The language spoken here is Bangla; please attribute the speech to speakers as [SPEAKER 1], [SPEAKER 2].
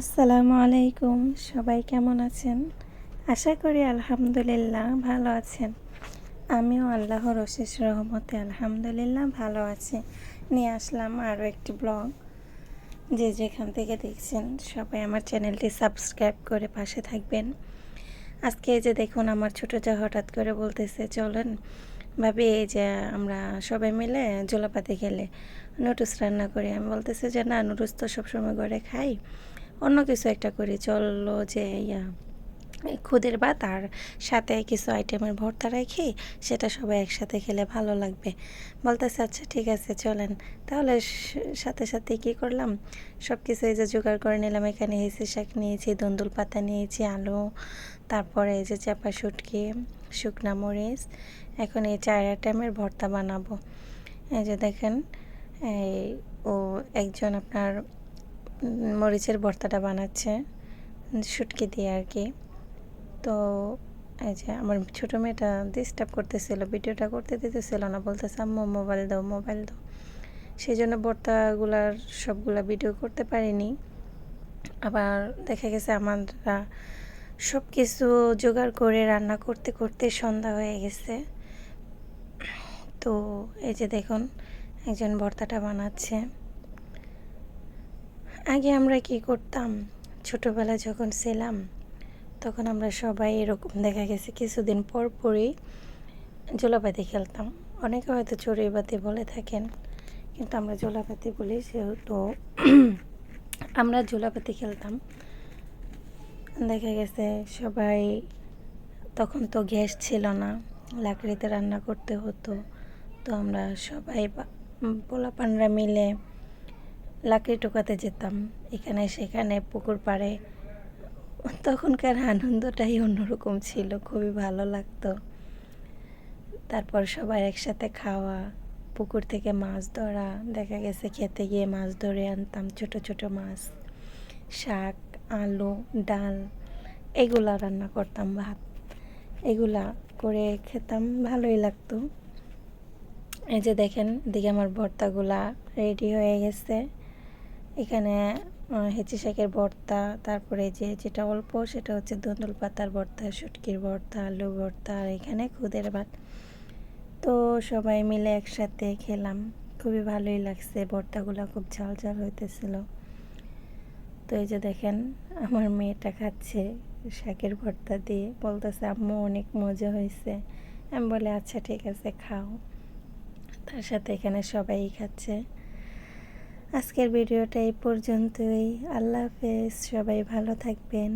[SPEAKER 1] আসসালামু আলাইকুম। সবাই কেমন আছেন? আশা করি আলহামদুলিল্লাহ ভালো আছেন। আমিও আল্লাহর অশেষ রহমতে আলহামদুলিল্লাহ ভালো আছি। নিয়ে আসলাম আরও একটি ব্লগ। যে যেখান থেকে দেখছেন, সবাই আমার চ্যানেলটি সাবস্ক্রাইব করে পাশে থাকবেন। আজকে এই যে দেখুন, আমার ছোটো যা হঠাৎ করে বলতেছে, চলেন ভাবি, এই যে আমরা সবাই মিলে জোলাপাতি খেলে নুডলস রান্না করি। আমি বলতেছি যে, না, নুডলস তো সবসময় ঘরে খাই। অন্য কিছু একটা করি, চলল যে ইয়া খুদের ভাত আর সাথে কিছু আইটেমের ভর্তা রাখি সেটা সবাই একসাথে খেলে ভালো লাগবে। বলতেছে আচ্ছা ঠিক আছে, চলেন। তাহলে সাথে সাথে কি করলাম? সব কিছু এই যে জোগাড় করে নিলাম। এখানে হেসে শাক নিয়েছি, দন্দুল পাতা নিয়েছি, আলু, তারপরে এই যে চাপা শুটকি, শুকনা মরিচ। এখন এই চার আইটেমের ভর্তা বানাবো। এই যে দেখেন, এই ও একজন আপনার মরিচের ভর্তাটা বানাচ্ছে, শুটকি দিয়ে আর কি। তো এই যে আমার ছোটো মেয়েটা ডিস্টার্ব করতেছিল, ভিডিওটা করতে দিতেছিল না, বলতেছে, আম্মু মোবাইল দাও মোবাইল দাও। সেই জন্য ভর্তাগুলার সবগুলা ভিডিও করতে পারিনি। আবার দেখা গেছে আমরা সব কিছু জোগাড় করে রান্না করতে করতে সন্ধ্যা হয়ে গেছে। তো এই যে দেখুন, একজন ভর্তাটা বানাচ্ছে। আগে আমরা কি করতাম? ছোটোবেলা যখন ছিলাম, তখন আমরা সবাই এরকম দেখা গেছে, কিছুদিন পর পরই জোলাপাতি খেলতাম। অনেকে হয়তো চড়ুইবাতি বলে থাকেন, কিন্তু আমরা জোলাপাতি বলি সেহেতু আমরা জোলাপাতি খেলতাম। দেখা গেছে সবাই, তখন তো গ্যাস ছিল না, লাকড়িতে রান্না করতে হতো, তো আমরা সবাই পোলাপানরা মিলে লাকড়ি টোকাতে যেতাম। এখানে সেখানে পুকুর পাড়ে। তখনকার আনন্দটাই অন্যরকম ছিল, খুবই ভালো লাগতো। তারপর সবাই একসাথে খাওয়া, পুকুর থেকে মাছ ধরা, দেখা গেছে খেতে গিয়ে মাছ ধরে আনতাম, ছোট ছোট মাছ। শাক, আলু, ডাল, এগুলা রান্না করতাম, ভাত। এগুলা করে খেতাম, ভালোই লাগতো। এই যে দেখেন দিকে আমার ভর্তাগুলা রেডি হয়ে গেছে। এখানে হেঁচি শাকের ভর্তা, তারপরে যে যেটা অল্প সেটা হচ্ছে ধন্দুল পাতার ভর্তা, শুটকির ভর্তা, আলু ভর্তা আর এখানে খুদের ভাত। তো সবাই মিলে একসাথে খেলাম। খুবই ভালোই লাগছে, ভর্তাগুলো খুব ঝাল ঝাল হইতেছিল। তো এই যে দেখেন, আমার মেয়েটা খাচ্ছে শাকের ভর্তা দিয়ে। বলতেছে, আম্মু, অনেক মজা হয়েছে আমি বলে আচ্ছা ঠিক আছে, খাও। তার সাথে এখানে সবাই খাচ্ছে। আজকের ভিডিওটা এই পর্যন্তই। আল্লাহ হাফেজ সবাই ভালো থাকবেন।